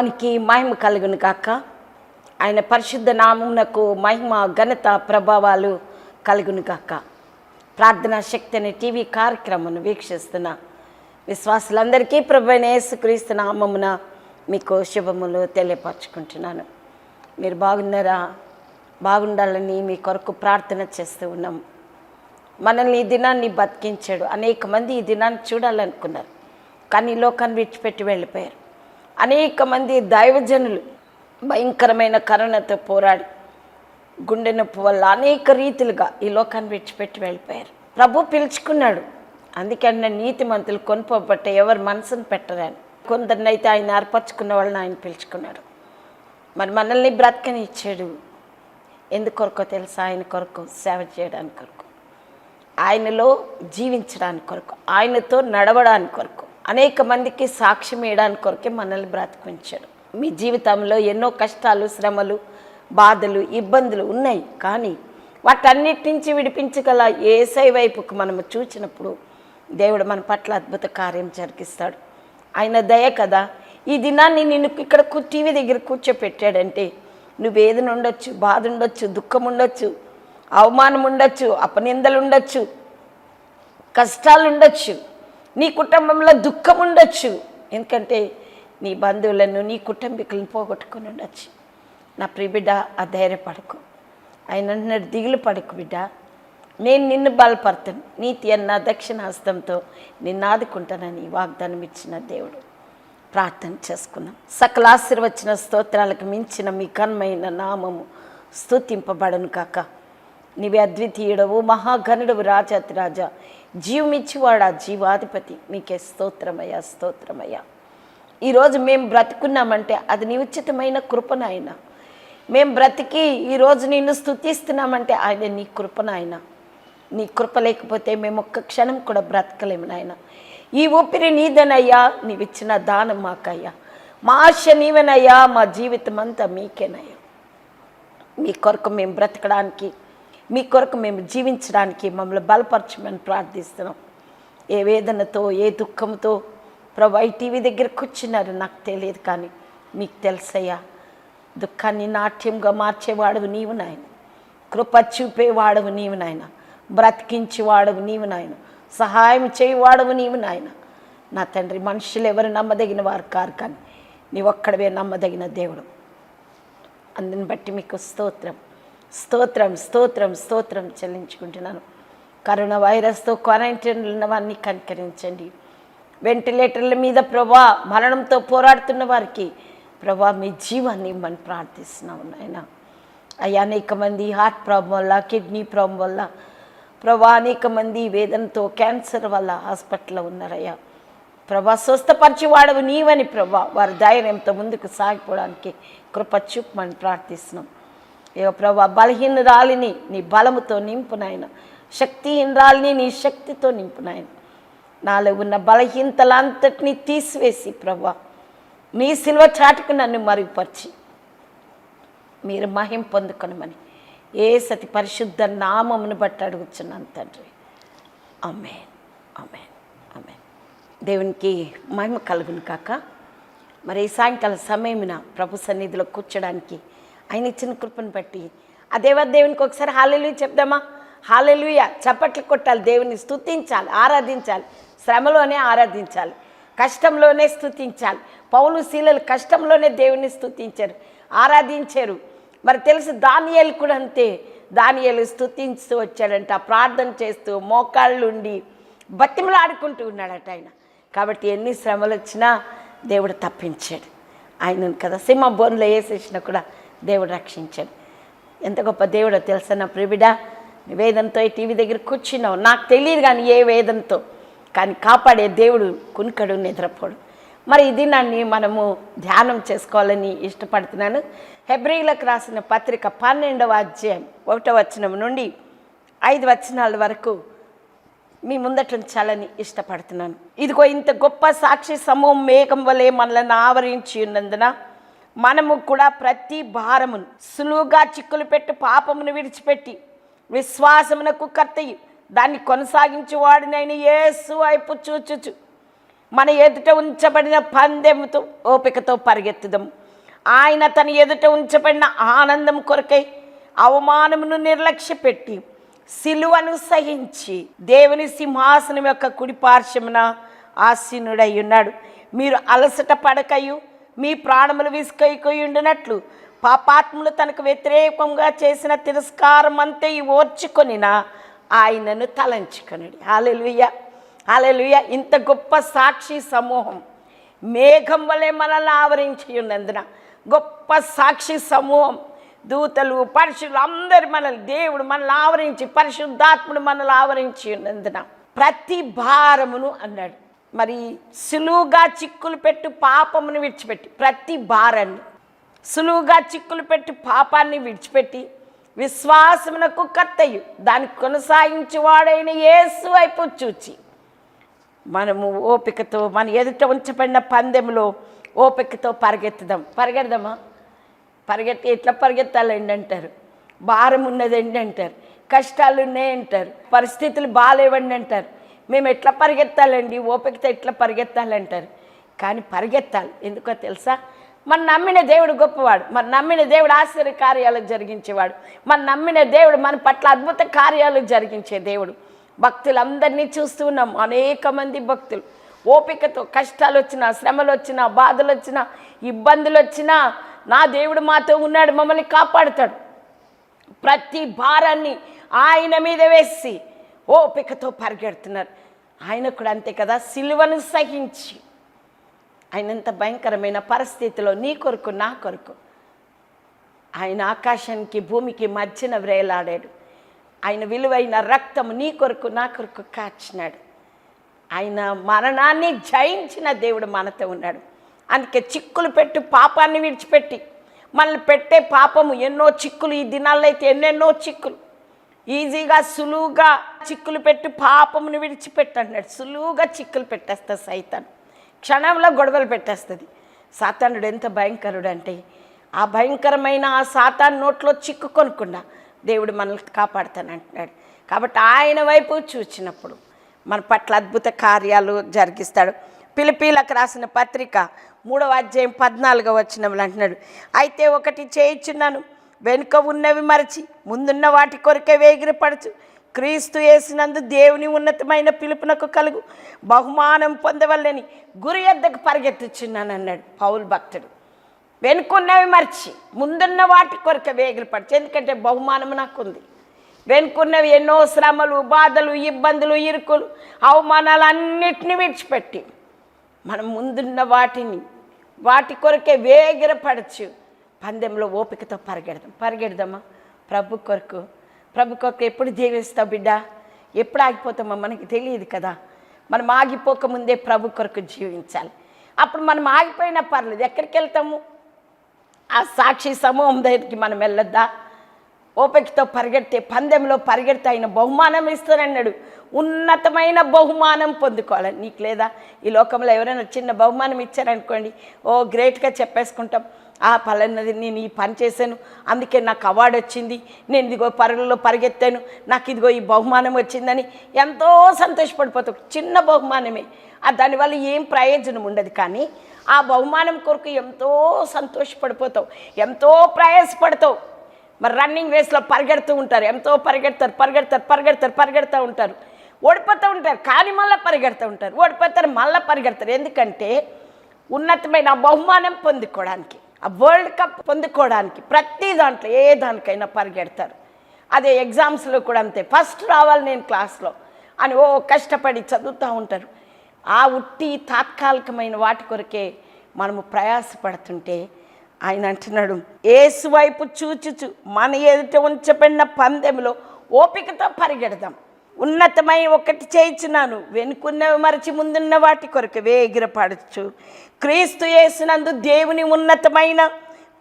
నామానికి మహిమ కలుగును కాక ఆయన పరిశుద్ధ నామునకు మహిమ ఘనత ప్రభావాలు కలుగును కాక ప్రార్థనా శక్తి అనే టీవీ కార్యక్రమాన్ని వీక్షిస్తున్న విశ్వాసులందరికీ ప్రభు యేసుక్రీస్తు నామమున మీకు శుభములు తెలియపరచుకుంటున్నాను. మీరు బాగున్నారా? బాగుండాలని మీ కొరకు ప్రార్థన చేస్తూ ఉన్నాం. మనల్ని ఈ దినాన్ని బతికించాడు. అనేక మంది ఈ దినాన్ని చూడాలనుకున్నారు. కానీ లోకాన్ని విడిచిపెట్టి వెళ్ళిపోయారు. అనేక మంది దైవజనులు భయంకరమైన కరోనాతో పోరాడి గుండె నొప్పి వల్ల అనేక రీతిలుగా ఈ లోకాన్ని విడిచిపెట్టి వెళ్ళిపోయారు. ప్రభు పిలుచుకున్నాడు. అందుకే నేను నీతి మంతులు కొనుపోబట్టే ఎవరు మనసును పెట్టరాను కొందరిని అయితే ఆయన ఏర్పరచుకున్న వాళ్ళని ఆయన పిలుచుకున్నాడు. మరి మనల్ని బ్రతకని ఇచ్చాడు ఎందుకొరకో తెలుసా? ఆయన కొరకు సేవ చేయడానికి కొరకు. ఆయనలో జీవించడానికి కొరకు. ఆయనతో నడవడానికి కొరకు. అనేక మందికి సాక్ష్యం ఇవ్వడానికి కొరకే మనల్ని బ్రతికించాడు మీ జీవితంలో ఎన్నో కష్టాలు శ్రమలు బాధలు ఇబ్బందులు ఉన్నాయి. కానీ వాటన్నిటి నుంచి విడిపించగల ఏసై వైపుకు మనము చూచినప్పుడు దేవుడు మన పట్ల అద్భుత కార్యం జరిగిస్తాడు. ఆయన దయ కదా. ఈ దినాన్ని నిన్ను ఇక్కడ టీవీ దగ్గర కూర్చోపెట్టాడంటే నువ్వు వేదన ఉండొచ్చు బాధ ఉండొచ్చు దుఃఖం ఉండొచ్చు? అవమానం ఉండొచ్చు? అపనిందలు ఉండొచ్చు? కష్టాలు ఉండొచ్చు? నీ కుటుంబంలో దుఃఖం ఉండొచ్చు. ఎందుకంటే నీ బంధువులను నీ కుటుంబీకులను పోగొట్టుకుని ఉండొచ్చు. నా ప్రియ బిడ్డ ఆ ధైర్యపడకు ఆయన అంటున్నాడు దిగులు పడకు బిడ్డ. నేను నిన్ను బలపడతాను నీతి అన్న దక్షిణ హస్తంతో నిన్ను ఆదుకుంటానని వాగ్దానం ఇచ్చిన దేవుడు. ప్రార్థన చేసుకున్నాం సకల ఆశీర్వచన స్తోత్రాలకు మించిన మీ కన్మైన నామము స్తుతింపబడను కాక. నీవే అద్వితీయుడవు మహాగణుడవు రాజాతి రాజా జీవమిచ్చివాడా జీవాధిపతి. మీకే స్తోత్రమయ్యా స్తోత్రమయ్యా. ఈరోజు మేము బ్రతుకున్నామంటే అది నీ ఉచితమైన కృపనాయన మేము బ్రతికి ఈరోజు నిన్ను స్థుతిస్తున్నామంటే ఆయన నీ కృపనాయన నీ కృప లేకపోతే మేము ఒక్క క్షణం కూడా బ్రతకలేము నాయన. ఈ ఊపిరి నీదనయ్యా నీవిచ్చిన దానం మాకయ్యా. మా ఆశ నీవెనయ్యా మా జీవితం అంతా మీకేనయ్యా. మీ కొరకు మేము బ్రతకడానికి మీ కొరకు మేము జీవించడానికి మమ్మల్ని బలపరచమని ప్రార్థిస్తున్నాం. ఏ వేదనతో ఏ దుఃఖంతో ప్రభు ఈ టీవీ దగ్గర కూర్చున్నారు నాకు తెలియదు కానీ మీకు తెలుసయ్యా దుఃఖాన్ని నాట్యంగా మార్చేవాడవు నీవు నాయన. కృప చూపేవాడవు నీవు నాయన. బ్రతికించేవాడవు నీవు నాయన. సహాయం చేయవాడవు నీవు నాయన. నా తండ్రి మనుషులు ఎవరు నమ్మదగిన వారు కారు కానీ నీ ఒక్కడవే నమ్మదగిన దేవుడు. అందుని బట్టి మీకు స్తోత్రం. స్తోత్రం స్తోత్రం స్తోత్రం చెల్లించుకుంటున్నాను. కరోనా వైరస్తో క్వారంటైన్లో ఉన్నవారిని కనికరించండి. వెంటిలేటర్ల మీద ప్రభా మరణంతో పోరాడుతున్న వారికి ప్రభా మీ జీవాన్ని ఇవ్వమని ప్రార్థిస్తున్నాం నాయన. అయ్యా అనేక మంది హార్ట్ ప్రాబ్లం వల్ల కిడ్నీ ప్రాబ్లం వల్ల ప్రభా అనేక మంది వేదనతో క్యాన్సర్ వల్ల హాస్పిటల్లో ఉన్నారయ్యా. ప్రభా స్వస్థపరిచి వాడవు నీవని ప్రభా. వారి ధైర్యంతో ముందుకు సాగిపోవడానికి కృప చూపమని ప్రార్థిస్తున్నాం. ఏ ప్రభా బలహీనరాలిని నీ బలముతో నింపునాయన శక్తిహీనరాలిని నీ శక్తితో నింపునాయన నాలో ఉన్న బలహీనతలంతటినీ తీసివేసి ప్రభా నీ సిల్వ చాటుకు నన్ను మరుగుపరిచి. మీరు మహిం పొందుకొనమని ఏ సతి పరిశుద్ధ నామమును బట్టి అడుగుచున్నాను తండ్రి. అమేన్ అమేన్ అమేన్ దేవునికి మహిమ కలుగును కాక మరి సాయంకాల సమయమున ప్రభు సన్నిధిలో కూర్చోడానికి ఆయన ఇచ్చిన కృపను బట్టి. ఆ దేవ దేవునికి ఒకసారి హాలెలు చెప్దామా? హాలెలుయ చప్పట్లు కొట్టాలి దేవుని స్థుతించాలి ఆరాధించాలి శ్రమలోనే ఆరాధించాలి కష్టంలోనే స్థుతించాలి పౌలు శీలలు కష్టంలోనే దేవుని స్థుతించారు ఆరాధించారు. మరి తెలుసు దానియాలు కూడా అంతే. దానియాలు స్తుతిస్తూ వచ్చాడంట ప్రార్థన చేస్తూ మోకాళ్ళుండి బతిమలాడుకుంటూ ఉన్నాడట ఆయన. కాబట్టి ఎన్ని శ్రమలు వచ్చినా దేవుడు తప్పించాడు. ఆయనను కదా సింహ బోన్లో వేసేసినా కూడా దేవుడు రక్షించాడు ఎంత గొప్ప దేవుడో తెలుసా నా ప్రిబిడా వేదంతో ఈ టీవీ దగ్గర కూర్చున్నావు. నాకు తెలియదు కానీ ఏ వేదంతో. కానీ కాపాడే దేవుడు కునుకడు నిద్రపోడు. మరి ఇది నన్ను మనము ధ్యానం చేసుకోవాలని ఇష్టపడుతున్నాను. హెబ్రిలకు రాసిన పత్రిక పన్నెండవ అధ్యాయం ఒకటో వచనం నుండి ఐదు వచనాల వరకు మీ ముందట ఉంచాలని ఇష్టపడుతున్నాను. ఇదిగో ఇంత గొప్ప సాక్షి సమూహం మేఘం వలె మనల్ని ఆవరించి ఉన్నందున మనము కూడా ప్రతి భారమును సులువుగా చిక్కులు పెట్టి పాపమును విడిచిపెట్టి విశ్వాసమునకు కర్తయ్యి. దాన్ని కొనసాగించేవాడినైన యేసు వైపు చూచుచు. మన ఎదుట ఉంచబడిన పందెముతో ఓపికతో పరిగెత్తుదాం ఆయన తన ఎదుట ఉంచబడిన ఆనందం కొరకై అవమానమును నిర్లక్ష్య పెట్టి సిలువను సహించి దేవుని సింహాసనం యొక్క కుడి పార్శ్వమున ఆసీనుడై ఉన్నాడు. మీరు అలసట పడకయు మీ ప్రాణములు విసుకైకొయుండినట్లు పాపాత్ములు తనకు వ్యతిరేకంగా చేసిన తిరస్కారం అంతే ఓర్చుకొనిన ఆయనను తలంచుకొనడు. హాలెలుయ్య హాలెలుయ్య ఇంత గొప్ప సాక్షి సమూహం మేఘం వలె మనల్ని ఆవరించి ఉన్నందున గొప్ప సాక్షి సమూహం దూతలు పరుషులు అందరు మనల్ని దేవుడు మనల్ని ఆవరించి పరిశుద్ధాత్ముడు మనల్ని ఆవరించి ఉన్నందున ప్రతి భారమును అన్నాడు. మరి సులువుగా చిక్కులు పెట్టు పాపమును విడిచిపెట్టి ప్రతి భారాన్ని సులువుగా చిక్కులు పెట్టి పాపాన్ని విడిచిపెట్టి విశ్వాసమునకు కర్తయు దాన్ని కొనసాగించేవాడైన యేసు వైపు చూచి. మనము ఓపికతో మన ఎదుట ఉంచబడిన పందెంలో ఓపికతో పరిగెత్తుదాం. పరిగెడదామా? పరిగెత్తి ఎట్లా పరిగెత్తాలండి అంటారు? భారం ఉన్నది అంటారు. కష్టాలు ఉన్నాయి అంటారు పరిస్థితులు బాగాలేవండి అంటారు. మేము ఎట్లా పరిగెత్తాలండి? ఓపికతో ఎట్లా పరిగెత్తాలంటారు? కానీ పరిగెత్తాలి. ఎందుకో తెలుసా? మన నమ్మిన దేవుడు గొప్పవాడు. మన నమ్మిన దేవుడు ఆశ్చర్య కార్యాలు జరిగించేవాడు. మన నమ్మిన దేవుడు మన పట్ల అద్భుత కార్యాలు జరిగించే దేవుడు. భక్తులందరినీ చూస్తూ ఉన్నాం. అనేక మంది భక్తులు. ఓపికతో కష్టాలు వచ్చినా శ్రమలు వచ్చినా బాధలు వచ్చినా ఇబ్బందులు వచ్చినా నా దేవుడు మాతో ఉన్నాడు మమ్మల్ని కాపాడుతాడు. ప్రతి భారాన్ని ఆయన మీద వేసి ఓపికతో పరిగెడుతున్నారు. ఆయన కూడా అంతే కదా సిలువను సహించి. ఆయనంత భయంకరమైన పరిస్థితిలో నీ కొరకు నా కొరకు. ఆయన ఆకాశానికి భూమికి మధ్యన వ్రేలాడాడు ఆయన విలువైన రక్తము నీ కొరకు నా కొరకు కాచినాడు. ఆయన మరణాన్ని జయించిన దేవుడు మనతో ఉన్నాడు. అందుకే చిక్కులు పెట్టి పాపాన్ని విడిచిపెట్టి. మనల్ని పెట్టే పాపము ఎన్నో చిక్కులు ఈ దినాల్లో అయితే ఎన్నెన్నో చిక్కులు. ఈజీగా సులువుగా చిక్కులు పెట్టి పాపమును విడిచిపెట్టన్నాడు. సులువుగా చిక్కులు పెట్టేస్తుంది సైతాన్. క్షణంలో గొడవలు పెట్టేస్తుంది. సాతానుడు ఎంత భయంకరుడు అంటే ఆ భయంకరమైన ఆ సాతాన్ నోట్లో చిక్కుకొనకుండా దేవుడు మనల్ని కాపాడుతానంటున్నాడు కాబట్టి ఆయన వైపు చూచినప్పుడు మన పట్ల అద్భుత కార్యాలు జరిగిస్తాడు. పిలిపీలకు రాసిన పత్రిక మూడవ అధ్యాయం పద్నాలుగో వచ్చినప్పుడు అంటున్నాడు. అయితే ఒకటి చేయించున్నాను వెనుక ఉన్నవి మరచి ముందున్న వాటి కొరకే వేగిరపడచ్చు క్రీస్తు వేసినందు దేవుని ఉన్నతమైన పిలుపునకు కలుగు. బహుమానం పొందవల్లని గురి ఎద్దకు పరిగెత్తుచున్నాను అన్నాడు పౌల్ భక్తుడు. వెనుకున్నవి మర్చి ముందున్న వాటి కొరకే వేగిరపడచ్చు ఎందుకంటే బహుమానం నాకుంది. వెనుకున్నవి ఎన్నో శ్రమలు బాధలు ఇబ్బందులు ఇరుకులు అవమానాలు అన్నిటిని విడిచిపెట్టి. మనం ముందున్న వాటిని వాటి కొరకే వేగిరపడచ్చు పందెంలో ఓపికతో పరిగెడదాం. పరిగెడదామా? ప్రభు కొరకు. ప్రభు కొరకు ఎప్పుడు జీవిస్తావు బిడ్డ? ఎప్పుడు ఆగిపోతామో మనకి తెలియదు కదా. మనం ఆగిపోకముందే ప్రభు కొరకు జీవించాలి. అప్పుడు మనం ఆగిపోయినా పర్లేదు. ఎక్కడికి వెళ్తాము? ఆ సాక్షి సమూహం దగ్గరికి మనం వెళ్ళొద్దా? ఓపికతో పరిగెడితే పందెంలో పరిగెడితే ఆయన బహుమానం ఇస్తానన్నాడు ఉన్నతమైన బహుమానం పొందుకోవాలి. నీకు లేదా? ఈ లోకంలో ఎవరైనా చిన్న బహుమానం ఇచ్చారనుకోండి ఓ గ్రేట్గా చెప్పేసుకుంటాం. ఆ పలానది నేను ఈ పని చేశాను. అందుకే నాకు అవార్డు వచ్చింది. నేను ఇదిగో పరుగుల్లో పరిగెత్తాను. నాకు ఇదిగో ఈ బహుమానం వచ్చిందని ఎంతో సంతోషపడిపోతాం. చిన్న బహుమానమే. దానివల్ల ఏం ప్రయోజనం ఉండదు కానీ ఆ బహుమానం కొరకు ఎంతో సంతోషపడిపోతావు ఎంతో ప్రయాసపడతావు మరి రన్నింగ్ రేస్లో పరిగెడుతూ ఉంటారు. ఎంతో పరిగెడతారు పరిగెడతారు పరిగెడతారు పరిగెడుతూ ఉంటారు. ఓడిపోతూ ఉంటారు. కానీ మళ్ళీ పరిగెడుతూ ఉంటారు. ఓడిపోతారు మళ్ళీ పరిగెడతారు. ఎందుకంటే ఉన్నతమైన బహుమానం పొందుకోవడానికి. ఆ వరల్డ్ కప్ పొందుకోవడానికి ప్రతి దాంట్లో ఏ దానికైనా పరిగెడతారు. అదే ఎగ్జామ్స్లో కూడా అంతే. ఫస్ట్ రావాలి నేను క్లాస్లో అని ఓ కష్టపడి చదువుతూ ఉంటారు. ఆ ఉట్టి తాత్కాలికమైన వాటి కొరకే మనము ప్రయాసపడుతుంటే ఆయన అంటున్నాడు ఏసు వైపు చూచుచు మన ఎదుట ఉంచబడిన పందెంలో ఓపికతో పరిగెడదాం. ఉన్నతమై ఒకటి చేయించున్నాను. వెనుకున్నవి మరచి ముందున్న వాటి కొరకు వేగిరపడచ్చు. క్రీస్తు చేసినందు దేవుని ఉన్నతమైన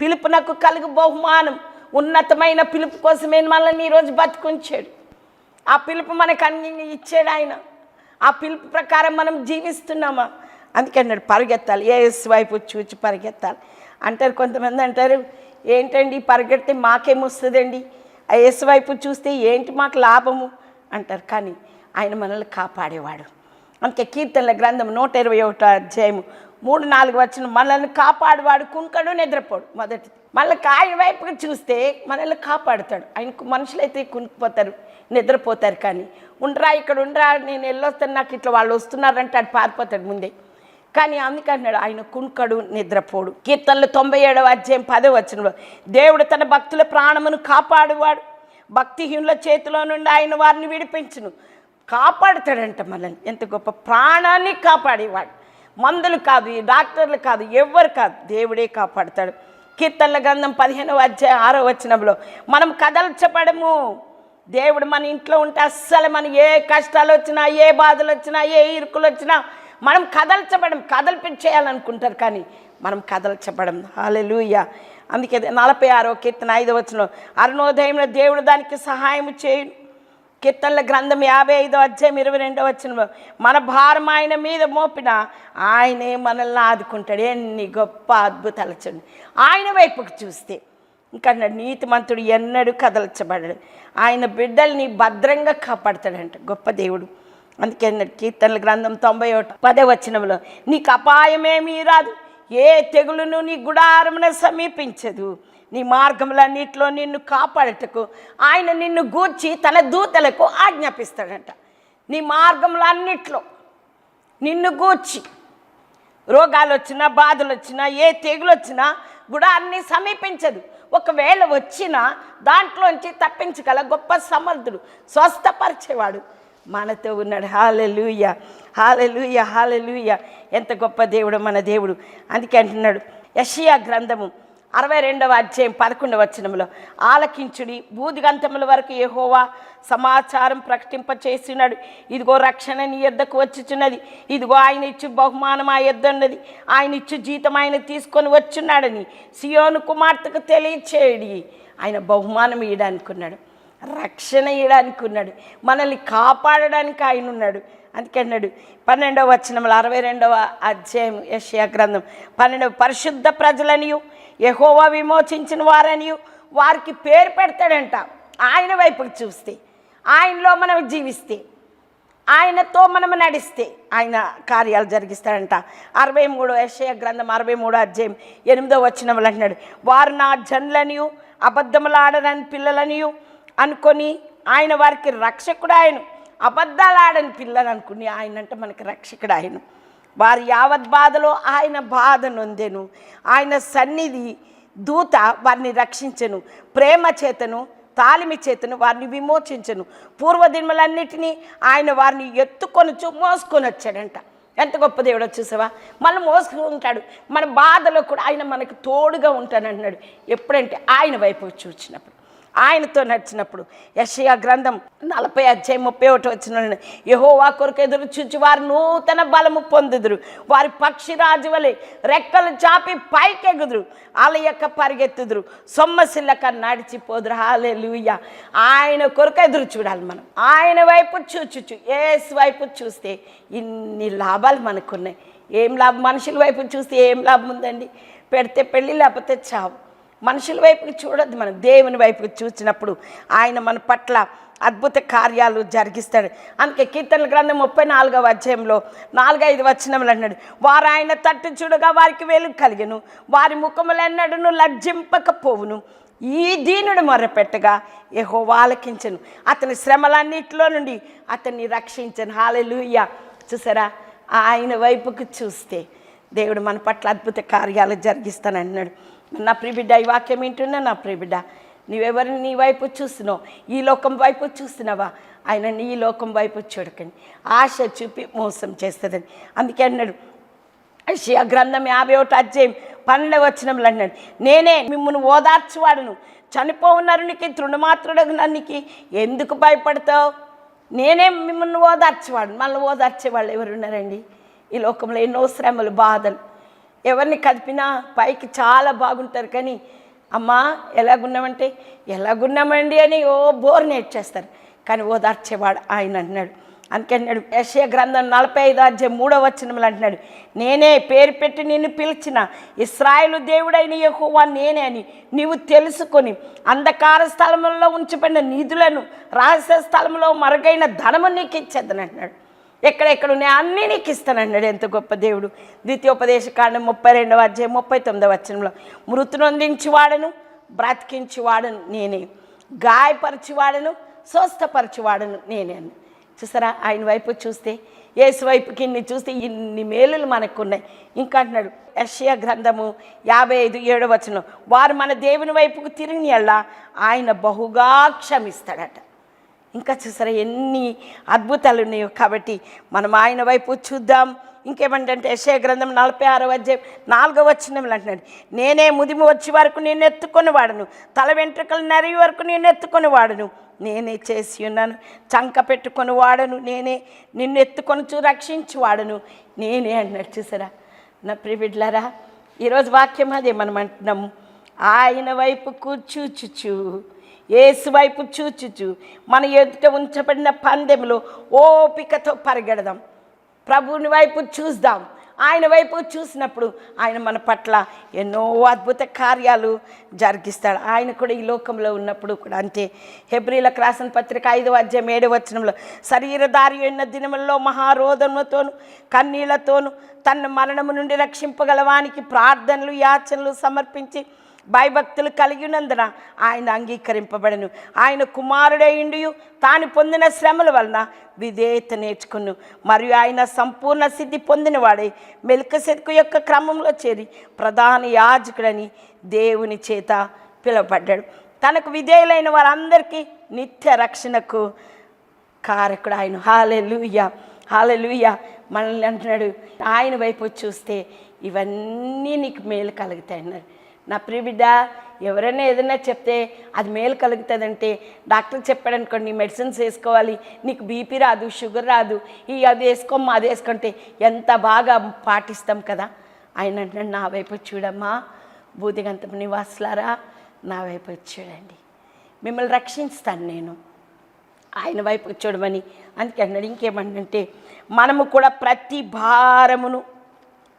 పిలుపునకు కలుగు బహుమానం ఉన్నతమైన పిలుపు కోసమే మనల్ని ఈరోజు బతుకుంచాడు. ఆ పిలుపు మనకు అన్ని ఇచ్చాడు ఆయన. ఆ పిలుపు ప్రకారం మనం జీవిస్తున్నామా? అందుకే పరిగెత్తాలి. ఏఎస్ వైపు చూచి పరిగెత్తాలి. అంటారు కొంతమంది అంటారు ఏంటండి పరిగెడితే మాకేమొస్తుందండి ఆ యేసు వైపు చూస్తే ఏంటి మాకు లాభము? అంటారు. కానీ ఆయన మనల్ని కాపాడేవాడు. అందుకే కీర్తనల గ్రంథం నూట ఇరవై ఒకటో అధ్యాయము. మూడు నాలుగు వచ్చిన మనల్ని కాపాడువాడు కుంకడు నిద్రపోడు. మొదటిది. మళ్ళీ ఆయన వైపుకి చూస్తే మనల్ని కాపాడుతాడు. ఆయనకు మనుషులైతే కునికిపోతారు నిద్రపోతారు కానీ. ఉండరా ఇక్కడ ఉండరా నేను వెళ్ళొస్తాను నాకు ఇట్లా వాళ్ళు వస్తున్నారంటే ఆడు పారిపోతాడు ముందే. కానీ అందుకన్నాడు ఆయన కునుకడు నిద్రపోడు. కీర్తనలు తొంభై ఏడవ అధ్యాయం పదో వచనంలో దేవుడు తన భక్తుల ప్రాణమును కాపాడువాడు. భక్తిహీనుల చేతిలో నుండి ఆయన వారిని విడిపించును. కాపాడుతాడంట మనల్ని. ఎంత గొప్ప ప్రాణాన్ని కాపాడేవాడు. మందులు కాదు ఈ డాక్టర్లు కాదు ఎవ్వరు కాదు దేవుడే కాపాడుతాడు. కీర్తనల గ్రంథం పదిహేనవ అధ్యాయం ఆరో వచనంలో మనం కదల్చబడము. దేవుడు మన ఇంట్లో ఉంటే అస్సలు మన ఏ కష్టాలు వచ్చినా ఏ బాధలు వచ్చినా ఏ ఇరుకులు వచ్చినా మనం కదల్చబడం కదల్పించేయాలనుకుంటారు కానీ మనం కదల్చబడం. హాలెలూయ అందుకే నలభై ఆరో కీర్తన ఐదో వచ్చిన అరుణోదయంలో దేవుడు దానికి సహాయం చేయను. కీర్తనల గ్రంథం యాభై ఐదో అధ్యాయం ఇరవై రెండో వచ్చిన మన భారం ఆయన మీద మోపిన ఆయనే మనల్ని ఆదుకుంటాడు. ఎన్ని గొప్ప అద్భుతాలు చూడండి. ఆయన వైపుకు చూస్తే ఇంకా నీతిమంతుడు ఎన్నడూ కదల్చబడడు. ఆయన బిడ్డల్ని భద్రంగా కాపాడతాడంట గొప్ప దేవుడు. అందుకే కీర్తనల గ్రంథం తొంభై ఒకటి పదే వచ్చినంలో నీకు అపాయమేమీ రాదు. ఏ తెగులును నీ గుడారమున సమీపించదు. నీ మార్గములన్నిటిలో నిన్ను కాపాడటకు ఆయన నిన్ను గూర్చి తన దూతలకు ఆజ్ఞాపిస్తాడంట. నీ మార్గములన్నిట్లో నిన్ను గూర్చి రోగాలు వచ్చినా బాధలు వచ్చినా ఏ తెగులు వచ్చినా కూడా అన్ని సమీపించదు. ఒకవేళ వచ్చినా దాంట్లోంచి తప్పించగల గొప్ప సమర్థుడు స్వస్థపరిచేవాడు మనతో ఉన్నాడు. Hallelujah hallelujah hallelujah. ఎంత గొప్ప దేవుడు మన దేవుడు. అందుకే అంటున్నాడు యషియా గ్రంథము అరవై రెండవ అధ్యాయం పదకొండవ వచనంలో ఆలకించుడి బూదిగంతముల వరకు ఏహోవా సమాచారం ప్రకటింప చేసినాడు ఇదిగో రక్షణ నీ ఎద్దకు వచ్చుచున్నది. ఇదిగో ఆయన ఇచ్చు బహుమానం ఆ యొద్ద ఉన్నది ఆయన ఇచ్చు జీతం ఆయన తీసుకొని వచ్చున్నాడని సియోను కుమార్తెకు తెలియచేయడి. ఆయన బహుమానం ఇయ్యడానుకున్నాడు. రక్షణ ఇయ్యడానికి ఉన్నాడు మనల్ని కాపాడడానికి ఆయన ఉన్నాడు అందుకే అన్నాడు పన్నెండవ వచనంలో అరవై రెండవ అధ్యాయం యశ్యా గ్రంథం పన్నెండవ పరిశుద్ధ ప్రజలనియు యహోవా విమోచించిన వారనియు వారికి పేరు పెడతాడంట. ఆయన వైపుకి చూస్తే ఆయనలో మనం జీవిస్తే ఆయనతో మనం నడిస్తే ఆయన కార్యాలు జరిగిస్తాడంట. అరవై మూడు యశయ గ్రంథం అరవై మూడో అధ్యాయం ఎనిమిదో వచ్చినములు అంటున్నాడు. వారు నా జన్లనియు అబద్ధములాడరని పిల్లలనియు అనుకొని ఆయన వారికి రక్షకుడు ఆయన అబద్ధాలు ఆడని పిల్లలు అనుకుని ఆయన అంటే మనకి రక్షకుడు ఆయన వారి యావత్ బాధలో ఆయన బాధ నొందెను. ఆయన సన్నిధి దూత వారిని రక్షించను. ప్రేమ చేతను తాలిమి చేతను వారిని విమోచించను. పూర్వదినములన్నిటినీ ఆయన వారిని ఎత్తుకొనొచ్చు మోసుకొని వచ్చాడంట ఎంత గొప్ప దేవుడు చూసావా? మనం మోసుకుంటాడు మన బాధలో కూడా ఆయన మనకు తోడుగా ఉంటానంటున్నాడు. ఎప్పుడంటే ఆయన వైపు చూచినప్పుడు. ఆయనతో నడిచినప్పుడు. యషయా గ్రంథం నలభై అధ్యాయం ముప్పై ఒకటి వచ్చిన యహోవా కొరకు ఎదురు చూచి వారు నూతన బలము పొందుదురు. వారి పక్షి రాజు వలె రెక్కలు చాపి పైకెగుదురు. అలయక్క పరిగెత్తుదురు. సొమ్మసిల్లక నడిచిపోదురు. లూయ ఆయన కొరకు ఎదురు చూడాలి మనం. ఆయన వైపు చూచుచు. ఏసు వైపు చూస్తే ఇన్ని లాభాలు మనకున్నాయి. ఏం లాభం? మనుషుల వైపు చూస్తే ఏం లాభం ఉందండి? పెడితే పెళ్ళి లేకపోతే చావు. మనుషుల వైపుకి చూడొద్దు మనం దేవుని వైపుకి చూసినప్పుడు ఆయన మన పట్ల అద్భుత కార్యాలు జరిగిస్తాడు. అందుకే కీర్తనల గ్రంథం ముప్పై నాలుగవ అధ్యాయంలో నాలుగైదు వచనములు అన్నాడు వారు ఆయన తట్టు చూడగా వారికి వెలుగు కలిగను వారి ముఖములెన్నడను లజ్జింపకపోవును. ఈ దీనుడు మొర్రపెట్టగా ఏహో ఆలకించను. అతని శ్రమలన్నిటిలో నుండి అతన్ని రక్షించను. హాలెలుయ్య చూసారా? ఆయన వైపుకు చూస్తే దేవుడు మన పట్ల అద్భుత కార్యాలు జరిగిస్తానన్నాడు. నా ప్రిబిడ్డ ఈ వాక్యం వింటున్నా నా ప్రిబిడ్డ. నీవెవరిని నీ వైపు చూస్తున్నావు? ఈ లోకం వైపు చూస్తున్నావా? ఆయన నీ లోకం వైపు చూడకండి. ఆశ చూపి మోసం చేస్తుందని. అందుకే అన్నాడు యెషయా గ్రంథం యాభై ఒకటి అధ్యాయం పన్నెండవ వచనంలో అన్నాడు నేనే మిమ్మల్ని ఓదార్చువాడును. చనిపోవునరునికి తృణమాత్రుడు నన్నికి ఎందుకు భయపడతావు? నేనే మిమ్మల్ని ఓదార్చేవాడు మళ్ళీ ఓదార్చేవాళ్ళు ఎవరు ఉన్నారండి ఈ లోకంలో ఎన్నో శ్రమలు బాధలు. ఎవరిని కదిపినా పైకి చాలా బాగుంటారు కానీ అమ్మా ఎలాగున్నామంటే ఎలాగున్నామండి అని ఓ బోర్ నేర్చేస్తారు. కానీ ఓదార్చేవాడు ఆయన అన్నాడు అందుకే అన్నాడు యశయ గ్రంథం నలభై ఐదు అధ్యాయం మూడో వచనములు అంటున్నాడు నేనే పేరు పెట్టి నిన్ను పిలిచిన ఇస్రాయలు దేవుడైన యహోవా నేనే అని నీవు తెలుసుకొని అంధకార స్థలములలో ఉంచబడిన నిధులను రహస్య స్థలంలో మరుగైన ధనము నీకు ఇచ్చేద్దని అంటున్నాడు. ఎక్కడెక్కడ ఉన్నాయి అన్నీ నీకు ఇస్తానన్నాడు ఎంత గొప్ప దేవుడు. ద్వితీయోపదేశ కాండం ముప్పై రెండవ అధ్యాయం ముప్పై తొమ్మిదవ వచనంలో. మృతునొందించి వాడను బ్రతికించి వాడను నేనే. గాయపరిచి వాడను స్వస్థపరిచి వాడను నేనే అని చూసారా? ఆయన వైపు చూస్తే యేసు వైపుకి ఇన్ని చూస్తే ఇన్ని మేలులు మనకు ఉన్నాయి ఇంకా అంటున్నాడు యషియా గ్రంథము యాభై ఐదు ఏడో వచనం వారు మన దేవుని వైపుకు తిరిగి వెళ్ళా ఆయన బహుగా క్షమిస్తాడట. ఇంకా చూసారా ఎన్ని అద్భుతాలు ఉన్నాయో. కాబట్టి మనం ఆయన వైపు చూద్దాం. ఇంకేమంటే యశయ గ్రంథం నలభై ఆరో అధ్యాయం నాలుగో వచ్చినములు అంటున్నాడు నేనే ముదిమి వచ్చే వరకు నేను ఎత్తుకొని వాడను తల వెంట్రుకలు నరి వరకు నేను ఎత్తుకొని వాడను. నేనే చేసి ఉన్నాను చంక పెట్టుకొని వాడను నేనే నిన్ను ఎత్తుకొని చూ రక్షించి వాడను. నేనే అన్నాడు చూసారా. నా ప్రిబిడ్లరా ఈరోజు వాక్యం అదే మనం అంటున్నాము ఆయన వైపు కూర్చూచుచు ఏసువైపు చూచుచు మన ఎదుట ఉంచబడిన పందెంలో ఓపికతో పరిగెడదాం. ప్రభుని వైపు చూద్దాం. ఆయన వైపు చూసినప్పుడు ఆయన మన పట్ల ఎన్నో అద్భుత కార్యాలు జరిగిస్తాడు. ఆయన కూడా ఈ లోకంలో ఉన్నప్పుడు కూడా అంతే. హెబ్రిలకు రాసిన పత్రిక ఐదు అధ్యాయం ఏడు వచనంలో శరీరధారి అయిన దినములలో మహారోధములతోను కన్నీళ్ళతోను తన మరణము నుండి రక్షింపగలవానికి ప్రార్థనలు యాచనలు సమర్పించి భయభక్తులు కలిగి ఉన్నందున ఆయన అంగీకరింపబడను. ఆయన కుమారుడైండియు తాను పొందిన శ్రమల వలన విధేయత నేర్చుకును. మరియు ఆయన సంపూర్ణ సిద్ధి పొందినవాడే మెల్కసెత్కు యొక్క క్రమంలో చేరి ప్రధాన యాజకుడని దేవుని చేత పిలువబడ్డాడు. తనకు విధేయులైన వారందరికీ నిత్య రక్షణకు కారకుడు ఆయన. హాలెలుయ! హాలెలుయ! మనల్ని అంటున్నాడు ఆయన వైపు చూస్తే ఇవన్నీ నీకు మేలు కలుగుతాయన్నారు. నా ప్రియబిడ్డ ఎవరైనా ఏదైనా చెప్తే అది మేలు కలుగుతుందంటే డాక్టర్ చెప్పాడు అనుకోండి మెడిసిన్స్ వేసుకోవాలి నీకు బీపీ రాదు షుగర్ రాదు ఈ అది వేసుకోమ్మా అది వేసుకుంటే ఎంత బాగా పాటిస్తాం కదా? ఆయన అంటున్నాడు నా వైపు చూడమ్మా బూదిగంతం నివాసులారా నా వైపు చూడండి. మిమ్మల్ని రక్షిస్తాను నేను. ఆయన వైపు చూడమని. అందుకే అన్నాడు ఇంకేమంటే మనము కూడా ప్రతి భారమును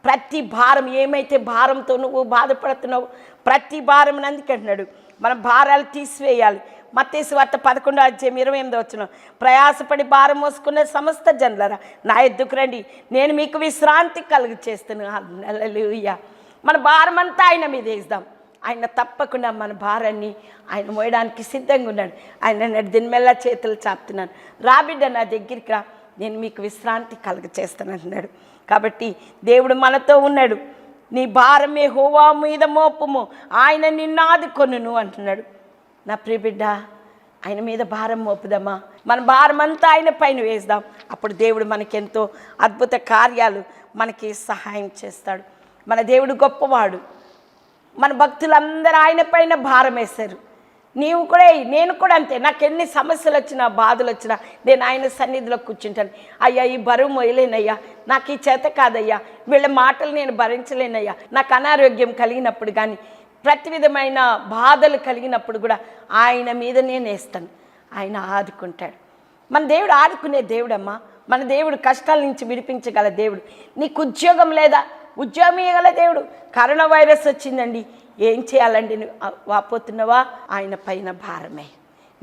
ప్రతి భారం ఏమైతే భారంతో నువ్వు బాధపడుతున్నావు ప్రతి భారం అందుకంటున్నాడు మన భారాలు తీసివేయాలి. మత్తేసు వార్త పదకొండో అధ్యాయం ఇరవై ఎనిమిది వచ్చిన ప్రయాసపడి భారం మోసుకున్న సమస్త జనులరా నా ఎద్దుకు రండి. నేను మీకు విశ్రాంతి కలుగు చేస్తున్నాను మన భారం అంతా ఆయన మీద వేద్దాం ఆయన తప్పకుండా మన భారాన్ని ఆయన మోయడానికి సిద్ధంగా ఉన్నాడు. ఆయన నేను దినమెల్లా చేతులు చాపుతున్నాను. రాబిడ్డ నా దగ్గరికి రా. నేను మీకు విశ్రాంతి కలుగ చేస్తాను అంటున్నాడు. కాబట్టి దేవుడు మనతో ఉన్నాడు. నీ భారమే హోవా మీద మోపము. ఆయన నిన్ను కొనును అంటున్నాడు. నా ప్రియబిడ్డ ఆయన మీద భారం మోపుదామా మన భారం అంతా ఆయన పైన వేద్దాం అప్పుడు దేవుడు మనకెంతో అద్భుత కార్యాలు మనకి సహాయం చేస్తాడు. మన దేవుడు గొప్పవాడు. మన భక్తులందరూ ఆయన పైన భారం వేశారు. నీవు కూడా నేను కూడా అంతే. నాకు ఎన్ని సమస్యలు వచ్చినా బాధలు వచ్చినా నేను ఆయన సన్నిధిలో కూర్చుంటాను. అయ్యా ఈ బరువు మొయ్యలేనయ్యా. నాకు ఈ చేత కాదయ్యా. వీళ్ళ మాటలు నేను భరించలేనయ్యా. నాకు అనారోగ్యం కలిగినప్పుడు కానీ ప్రతి విధమైన బాధలు కలిగినప్పుడు కూడా ఆయన మీద నేను వేస్తాను. ఆయన ఆదుకుంటాడు. మన దేవుడు ఆదుకునే దేవుడమ్మా. మన దేవుడు కష్టాల నుంచి విడిపించగల దేవుడు. నీకు ఉద్యోగం లేదా? ఉద్యోగం ఇవ్వగల దేవుడు. కరోనా వైరస్ వచ్చిందండి. ఏం చేయాలండి? నువ్వు వాపోతున్నావా? ఆయన పైన భారమే.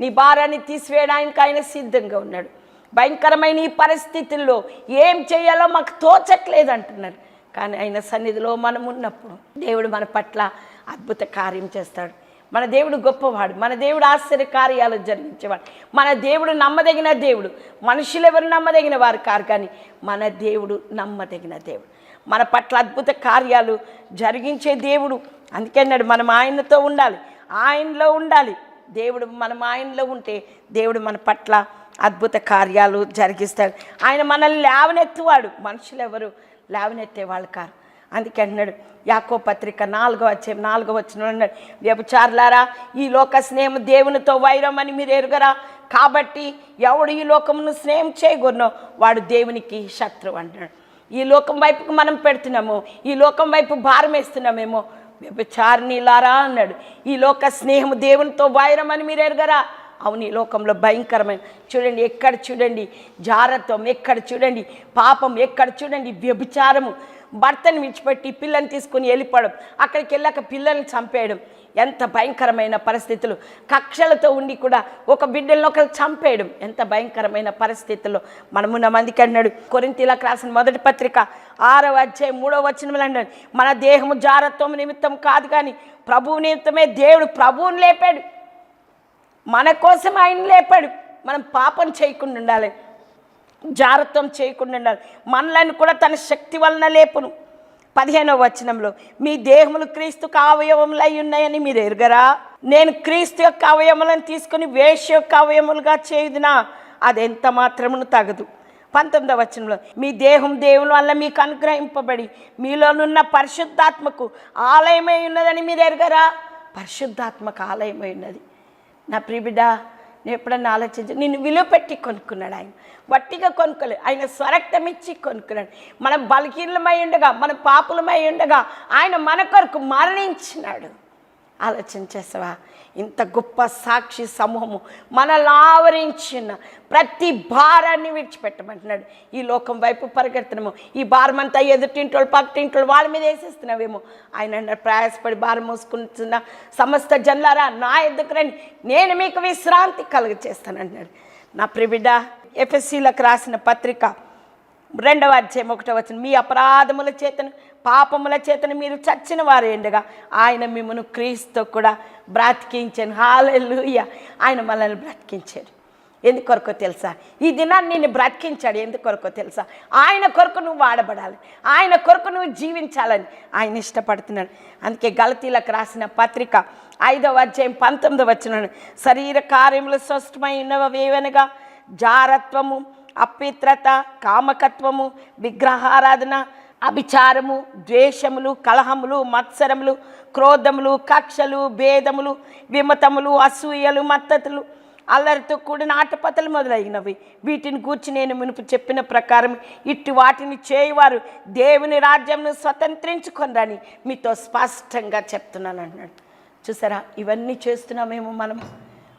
నీ భారాన్ని తీసివేయడానికి ఆయన సిద్ధంగా ఉన్నాడు. భయంకరమైన ఈ పరిస్థితుల్లో ఏం చేయాలో మాకు తోచట్లేదు అంటున్నారు. కానీ ఆయన సన్నిధిలో మనం ఉన్నప్పుడు దేవుడు మన పట్ల అద్భుత కార్యం చేస్తాడు. మన దేవుడు గొప్పవాడు. మన దేవుడు ఆశ్చర్య కార్యాలు జరిగించేవాడు. మన దేవుడు నమ్మదగిన దేవుడు. మనుషులు ఎవరు నమ్మదగిన వారు కారు కానీ మన దేవుడు నమ్మదగిన దేవుడు. మన పట్ల అద్భుత కార్యాలు జరిగించే దేవుడు. అందుకన్నాడు మనం ఆయనతో ఉండాలి ఆయనలో ఉండాలి. దేవుడు మనం ఆయనలో ఉంటే దేవుడు మన పట్ల అద్భుత కార్యాలు జరిగిస్తాడు. ఆయన మనల్ని లేవనెత్తువాడు. మనుషులు ఎవరు? లేవనెత్తే వాళ్ళు కారు. అందుకే అంటున్నాడు యాకో పత్రిక నాలుగో వచ్చే నాలుగో వచ్చిన అన్నాడు వ్యభిచారులారా ఈ లోక స్నేహం దేవునితో వైరం అని మీరు ఎరుగరా? కాబట్టి ఎవడు ఈ లోకమును స్నేహం చేయగొన్నో వాడు దేవునికి శత్రువు అంటున్నాడు. ఈ లోకం వైపుకు మనం పెడుతున్నాము ఈ లోకం వైపు భారం వేస్తున్నామేమో. వ్యభిచారిణిలారా అన్నాడు. ఈ లోక స్నేహము దేవునితో వైరం అని మీరు ఎరగరా అవును ఈ లోకంలో భయంకరమైన చూడండి ఎక్కడ చూడండి జారత్వం ఎక్కడ చూడండి పాపం ఎక్కడ చూడండి వ్యభిచారము. భర్తను విడిచిపెట్టి పిల్లని తీసుకుని వెళ్ళిపోవడం అక్కడికి వెళ్ళాక పిల్లల్ని చంపేయడం. ఎంత భయంకరమైన పరిస్థితులు. కక్షలతో ఉండి కూడా ఒక బిడ్డలను ఒకరు చంపేయడం ఎంత భయంకరమైన పరిస్థితుల్లో మనమున్న మందికి అన్నాడు కొరింతీలకు రాసిన మొదటి పత్రిక ఆరవ అధ్యాయం మూడవ వచనంలో అన్నాడు మన దేహము జారత్వం నిమిత్తం కాదు కానీ ప్రభువు నిమిత్తమే దేవుడు ప్రభువుని లేపాడు. మన కోసం ఆయన లేపాడు. మనం పాపం చేయకుండా ఉండాలి. జారత్వం చేయకుండా ఉండాలి. మనలను కూడా తన శక్తి వలన లేపును. పదిహేనవ వచనంలో మీ దేహములు క్రీస్తుకు అవయవములు అయి ఉన్నాయని మీరు ఎరుగరా? నేను క్రీస్తు యొక్క అవయములను తీసుకుని వేష యొక్క అవయములుగా చేయుదునా? అది ఎంత మాత్రమును తగదు. పంతొమ్మిదవ వచనంలో మీ దేహం దేవుని వల్ల మీకు అనుగ్రహింపబడి మీలోనున్న పరిశుద్ధాత్మకు ఆలయమై ఉన్నదని మీరు ఎరగరా? పరిశుద్ధాత్మకు ఆలయమై ఉన్నది. నా ప్రిబిడ నేను ఎప్పుడన్నా ఆలోచించి నిన్ను విలువ పెట్టి కొనుక్కున్నాడు ఆయన. వట్టిగా కొనుక్కోలేదు. ఆయన స్వరక్తం ఇచ్చి కొనుక్కున్నాడు. మనం బలహీనమై ఉండగా మన పాపులమై ఉండగా ఆయన మన కొరకు మరణించినాడు. ఆలోచన చేసావా? ఇంత గొప్ప సాక్షి సమూహము మనల్ని ఆవరించిన ప్రతి భారాన్ని విడిచిపెట్టమంటున్నాడు. ఈ లోకం వైపు పరిగెడుతున్నాము. ఈ భారం అంతా ఎదుటింటోళ్ళు పక్కటింటోళ్ళు వాళ్ళ మీద వేసేస్తున్నావేమో. ఆయన ప్రయాసపడి భారం మోసుకుంటున్న సమస్త జన్లారా నా ఎద్దుకు రండి. నేను మీకు విశ్రాంతి కలుగ అంటున్నాడు నా ప్రిబిడ్డ ఎఫ్ఎస్సీలకు రాసిన పత్రిక రెండవ అధ్యాయం ఒకటో వచ్చిన మీ అపరాధముల చేతను పాపముల చేతను మీరు చచ్చిన వారు ఎండగా ఆయన మిమ్మను క్రీస్తు కూడా బ్రతికించాను. హాలూయ ఆయన మనల్ని బ్రతికించాడు. ఎందు కొరకో తెలుసా? ఈ దినాన్ని నేను బ్రతికించాడు. ఎందుకొరకో తెలుసా? ఆయన కొరకు నువ్వు వాడబడాలి. ఆయన కొరకు నువ్వు జీవించాలని ఆయన ఇష్టపడుతున్నాడు. అందుకే గలతీలకు రాసిన పత్రిక ఐదవ అధ్యాయం పంతొమ్మిది వచ్చిన శరీర కార్యములు స్పష్టమై ఉన్నవేవనగా జారత్వము అపిత్రత కామకత్వము విగ్రహారాధన అభిచారము ద్వేషములు కలహములు మత్సరములు క్రోధములు కక్షలు భేదములు విమతములు అసూయలు మత్తతులు అల్లరితో కూడిన ఆటపతలు మొదలైనవి. వీటిని గూర్చి నేను మునుపు చెప్పిన ప్రకారం ఇట్టి వాటిని చేయువారు దేవుని రాజ్యంను స్వతంత్రించుకొనరని మీతో స్పష్టంగా చెప్తున్నాను అన్నాడు. చూసారా? ఇవన్నీ చేస్తున్నామేమో మనం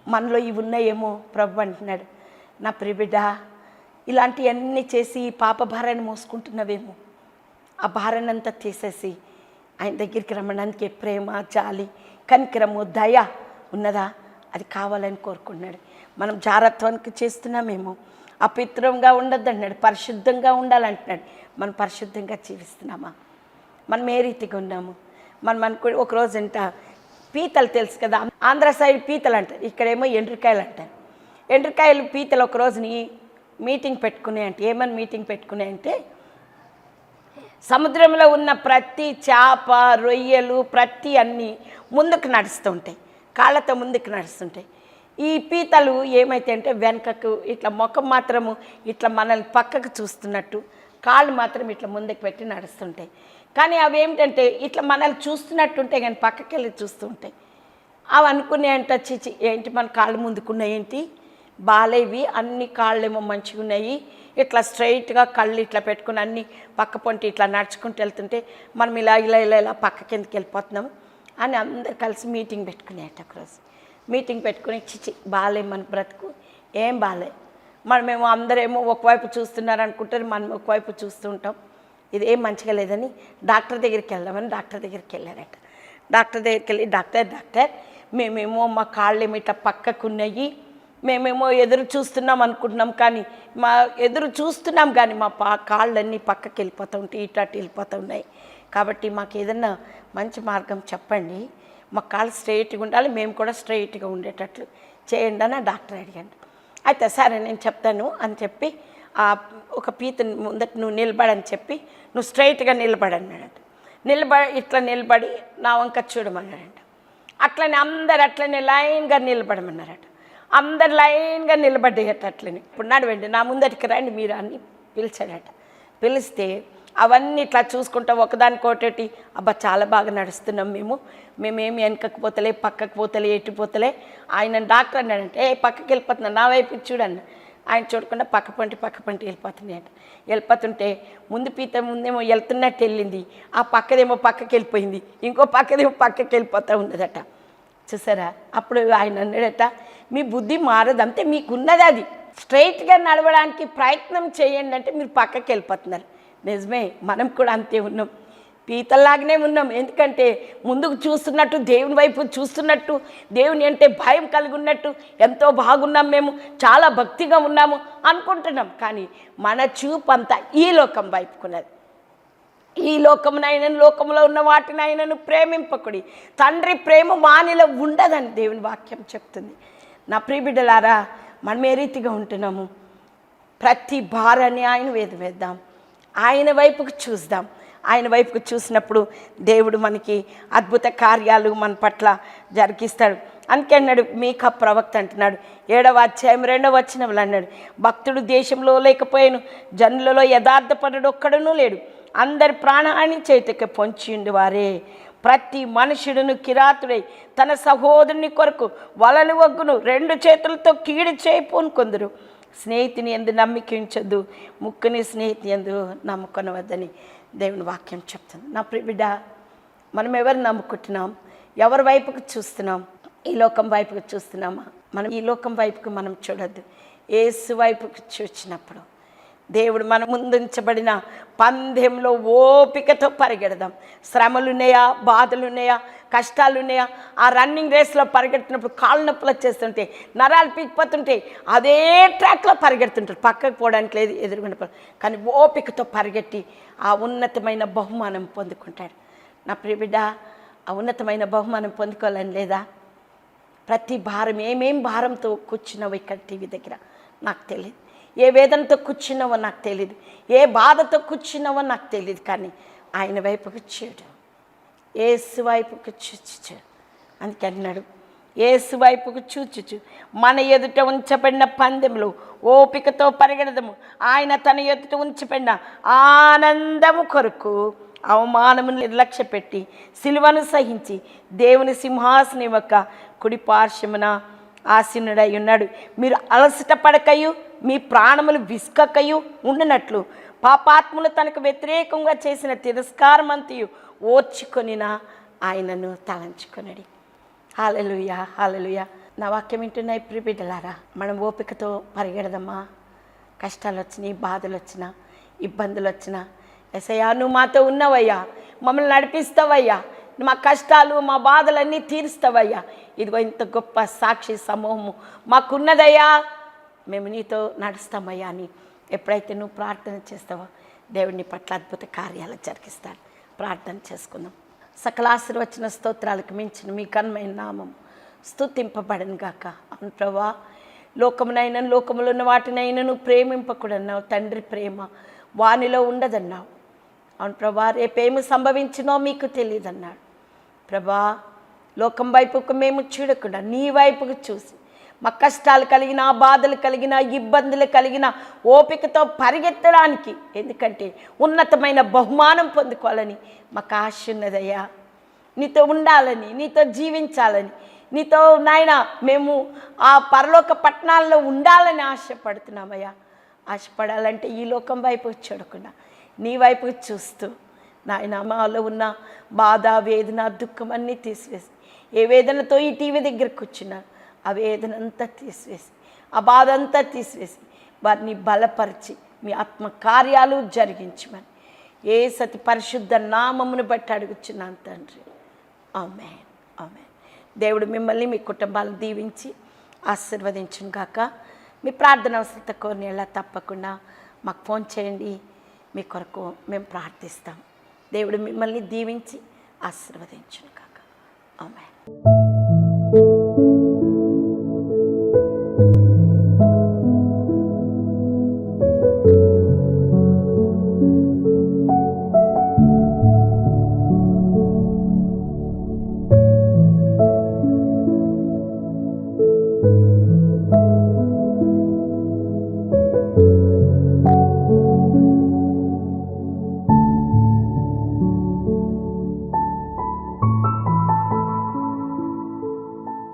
మనలో ఇవి ఉన్నాయేమో ప్రభు అంటున్నాడు. నా ప్రిబిడ్డ ఇలాంటివన్నీ చేసి పాపభారాన్ని మోసుకుంటున్నావేమో. ఆ భారాన్ని తీసేసి ఆయన దగ్గరికి రమ్మడానికి ప్రేమ జాలి కనికరము దయ ఉన్నదా? అది కావాలని కోరుకున్నాడు మనం జారత్వానికి చేస్తున్నామేమో. అపిత్రంగా ఉండద్దు అంటున్నాడు పరిశుద్ధంగా ఉండాలంటున్నాడు. మనం పరిశుద్ధంగా జీవిస్తున్నామా? మనం ఏ రీతిగా ఉన్నాము? మనం అనుకో ఒక రోజు పీతలు తెలుసు కదా? ఆంధ్ర సైడ్ పీతలు అంటారు ఇక్కడేమో ఎండ్రికాయలు అంటారు ఎండ్రికాయలు పీతలు ఒక రోజుని మీటింగ్ పెట్టుకునే అంటే ఏమని మీటింగ్ పెట్టుకునే అంటే సముద్రంలో ఉన్న ప్రతి చేప రొయ్యలు ప్రతి అన్నీ ముందుకు నడుస్తుంటాయి. కాళ్ళతో ముందుకు నడుస్తుంటాయి. ఈ పీతలు ఏమైతే అంటే వెనకకు ఇట్లా ముఖం మాత్రము ఇట్లా మనల్ని పక్కకు చూస్తున్నట్టు కాళ్ళు మాత్రం ఇట్లా ముందుకు పెట్టి నడుస్తుంటాయి. కానీ అవి ఏమిటంటే ఇట్లా మనల్ని చూస్తున్నట్టుంటే కానీ పక్కకి వెళ్ళి చూస్తుంటాయి. అవి అనుకునే చిచి ఏంటి మన కాళ్ళు ముందుకున్నాయి ఏంటి? బాలేవి అన్ని కాళ్ళేమో మంచిగా ఉన్నాయి ఇట్లా స్ట్రైట్గా కళ్ళు ఇట్లా పెట్టుకుని అన్ని పక్క పొంటి ఇట్లా నడుచుకుంటూ వెళ్తుంటే మనం ఇలా ఇలా ఇలా ఇలా పక్క కిందకి వెళ్ళిపోతున్నాము అని అందరు కలిసి మీటింగ్ పెట్టుకునేట ఒకరోజు. మీటింగ్ పెట్టుకుని చిచి బాలే మన బ్రతుకు ఏం బాలే. మనమేమో అందరేమో ఒకవైపు చూస్తున్నారు అనుకుంటారు మనం ఒకవైపు చూస్తూ ఉంటాం. ఇది ఏం మంచిగా లేదని డాక్టర్ దగ్గరికి వెళ్దామని డాక్టర్ దగ్గరికి వెళ్ళారట. డాక్టర్ దగ్గరికి వెళ్ళి డాక్టర్ డాక్టర్ మేమేమో మా కాళ్ళు ఏమి ఇట్లా పక్కకు ఉన్నాయి మేమేమో ఎదురు చూస్తున్నాం అనుకుంటున్నాం కానీ మా ఎదురు చూస్తున్నాం కానీ మా పా కాళ్ళన్నీ పక్కకి వెళ్ళిపోతూ ఉంటాయి ఇటు అటు వెళ్ళిపోతూ ఉన్నాయి. కాబట్టి మాకు ఏదన్నా మంచి మార్గం చెప్పండి. మా కాళ్ళు స్ట్రైట్గా ఉండాలి మేము కూడా స్ట్రైట్గా ఉండేటట్లు చేయండి అని డాక్టర్ అడిగాను అయితే సరే నేను చెప్తాను అని చెప్పి ఆ ఒక పీతని ముందట నువ్వు నిలబడని చెప్పి నువ్వు స్ట్రైట్గా నిలబడన్నాడు నిలబడి ఇట్లా నిలబడి నా వంక చూడమన్నాడంట. అట్లనే అందరు అట్లనే లైన్గా నిలబడమన్నారట. అందరు లైన్గా నిలబడ్డాయట అట్లని ఇప్పుడు నడవండి నా ముందటికి రండి మీరు అని పిలిచాడట. పిలిస్తే అవన్నీ ఇట్లా చూసుకుంటా ఒకదానికొకటి అబ్బా చాలా బాగా నడుస్తున్నాం మేము. మేమేమి వెనకకు పోతలే పక్కకు పోతలే ఎటు పోతలే. ఆయన డాక్టర్ అన్నాడంటే ఏ పక్కకి వెళ్ళిపోతున్నా నా వైపు చూడన్న ఆయన చూడకుండా పక్క పంటి పక్క పంటి వెళ్ళిపోతున్నాయట. వెళ్ళిపోతుంటే ముందు పీత ముందేమో వెళ్తున్నట్టు వెళ్ళింది ఆ పక్కదేమో పక్కకి వెళ్ళిపోయింది ఇంకో పక్కదేమో పక్కకి వెళ్ళిపోతూ ఉన్నదట. చూసారా? అప్పుడు ఆయన అన్నాడట మీ బుద్ధి మారదు. అంతే మీకున్నది అది. స్ట్రైట్గా నడవడానికి ప్రయత్నం చేయండి అంటే మీరు పక్కకి వెళ్ళిపోతున్నారు. నిజమే మనం కూడా అంతే ఉన్నాం. పీతల్లాగానే ఉన్నాం. ఎందుకంటే ముందుకు చూస్తున్నట్టు దేవుని వైపు చూస్తున్నట్టు దేవుని అంటే భయం కలిగి ఉన్నట్టు ఎంతో బాగున్నాం మేము చాలా భక్తిగా ఉన్నాము అనుకుంటున్నాం. కానీ మన చూపు అంతా ఈ లోకం వైపుకున్నది. ఈ లోకమునైనను లోకంలో ఉన్న వాటిని ఆయనను ప్రేమింపకుడి. తండ్రి ప్రేమ వానిలో ఉండదని దేవుని వాక్యం చెప్తుంది. నా ప్రియబిడ్డలారా మనం ఏ రీతిగా ఉంటున్నాము? ప్రతి భారాన్ని ఆయన వేద వేద్దాం. ఆయన వైపుకు చూద్దాం. ఆయన వైపుకు చూసినప్పుడు దేవుడు మనకి అద్భుత కార్యాలు మన పట్ల జరిగిస్తాడు. అందుకే అన్నాడు మీక ప్రవక్త అంటున్నాడు. ఏడవ అధ్యాయం రెండవ వచ్చినప్పుడు అన్నాడు భక్తుడు దేశంలో లేకపోయాను జనులలో యథార్థపరుడు ఒక్కడునూ లేడు. అందరి ప్రాణహాని చేతకి పొంచిండు వారే ప్రతి మనుషుడును కిరాతుడై తన సహోదరుని కొరకు వలలు వగ్గును రెండు చేతులతో కీడు చేయపోను కొందరు స్నేహితుని ఎందు నమ్మికించొద్దు ముక్కుని స్నేహితుని ఎందు నమ్ముకొనవద్దని దేవుని వాక్యం చెప్తుంది. నా ప్రిబిడ మనం ఎవరు నమ్ముకుంటున్నాం? ఎవరి వైపుకు చూస్తున్నాం? ఈ లోకం వైపుకు చూస్తున్నామా? మనం ఈ లోకం వైపుకు మనం చూడద్దు. ఏసు వైపుకు చూచినప్పుడు దేవుడు మన ముందుంచబడిన పందెంలో ఓపికతో పరిగెడదాం. శ్రమలున్నాయా? బాధలున్నాయా? కష్టాలున్నాయా? ఆ రన్నింగ్ రేస్లో పరిగెడుతున్నప్పుడు కాళ్ళు నొప్పులు వచ్చేస్తుంటే నరాలు పీకిపోతుంటాయి అదే ట్రాక్లో పరిగెడుతుంటారు. పక్కకు పోవడానికి లేదు ఎదురుగుండా కానీ ఓపికతో పరిగెట్టి ఆ ఉన్నతమైన బహుమానం పొందుకుంటాడు. నా ప్రియబిడ్డ ఆ ఉన్నతమైన బహుమానం పొందుకోవాలని లేదా? ప్రతి భారం ఏమేం భారంతో కూర్చున్నావు ఇక్కడ టీవీ దగ్గర? నాకు తెలియదు ఏ వేదనతో కూర్చున్నావో నాకు తెలియదు ఏ బాధతో కూర్చున్నావో నాకు తెలియదు కానీ ఆయన వైపుకు చూడు. ఏసు వైపుకు చూచుచు. అందుకే అన్నాడు ఏసు వైపుకు చూచుచు. మన ఎదుట ఉంచబడిన పందెంలో ఓపికతో పరిగెడదము. ఆయన తన ఎదుట ఉంచబడిన ఆనందము కొరకు అవమానమును నిర్లక్ష్య పెట్టి సిలువను సహించి దేవుని సింహాసనం యొక్క కుడి పార్శ్వమున ఆసీనుడై ఉన్నాడు. మీరు అలసట పడకయు మీ ప్రాణములు విసుకకయు ఉండినట్లు. పాపాత్ములు తనకు వ్యతిరేకంగా చేసిన తిరస్కారమంతయు ఓర్చుకొనిన ఆయనను తలంచుకొనడి. హాలలుయ హాలలుయ నా వాక్యం వింటున్నాయి ప్రిబిడ్డలారా మనం ఓపికతో పరిగెడదమ్మా కష్టాలు వచ్చినాయి బాధలు వచ్చినా ఇబ్బందులు వచ్చినా ఎసయ్యా నువ్వు మాతో ఉన్నవయ్యా. మమ్మల్ని నడిపిస్తావయ్యా. మా కష్టాలు మా బాధలన్నీ తీరుస్తావయ్యా. ఇదిగో ఇంత గొప్ప సాక్షి సమూహము మాకున్నదయ్యా. మేము నీతో నడుస్తామయ్యా అని ఎప్పుడైతే నువ్వు ప్రార్థన చేస్తావో దేవుడిని పట్ల అద్భుత కార్యాలు జరిగిస్తాడు. ప్రార్థన చేసుకుందాం. సకల ఆశీర్వచన స్తోత్రాలకు మించిన మీ కన్మైన నామం స్థుతింపబడను గాక. అవును ప్రభా. లోకమునైనా లోకములో ఉన్న వాటినైనా నువ్వు ప్రేమింపకూడన్నావు. తండ్రి ప్రేమ వానిలో ఉండదన్నావు. అవును ప్రభా. రేపేమి సంభవించినో మీకు తెలియదన్నాడు. ప్రభా లోకం వైపుకు మేము చూడకుండా నీ వైపుకు చూసి మా కష్టాలు కలిగిన బాధలు కలిగిన ఇబ్బందులు కలిగిన ఓపికతో పరిగెత్తడానికి. ఎందుకంటే ఉన్నతమైన బహుమానం పొందుకోవాలని మాకు ఆశ ఉన్నదయ్యా. నీతో ఉండాలని నీతో జీవించాలని నీతో నాయన మేము ఆ పరలోక పట్టణాల్లో ఉండాలని ఆశపడుతున్నామయ్యా. ఆశపడాలంటే ఈ లోకం వైపు చూడకుండా నీ వైపు చూస్తూ నాయన మాలో ఉన్న బాధ వేదన దుఃఖం అన్నీ తీసివేసి ఏ వేదనతో ఈ టీవీ దగ్గరికి వచ్చినా ఆ వేదన అంతా తీసివేసి ఆ బాధ అంతా తీసివేసి వారిని బలపరిచి మీ ఆత్మ కార్యాలు జరిగించమని ఏ సతి పరిశుద్ధ నామమును బట్టి అడుగుచున్నాను తండ్రి. ఆమె ఆమె దేవుడు మిమ్మల్ని మీ కుటుంబాలను దీవించి ఆశీర్వదించును గాక. మీ ప్రార్థన అవసరత కోరిన ఎలా తప్పకుండా మాకు ఫోన్ చేయండి. మీ కొరకు మేము ప్రార్థిస్తాం. దేవుడు మిమ్మల్ని దీవించి ఆశీర్వదించును కాక ఆమె you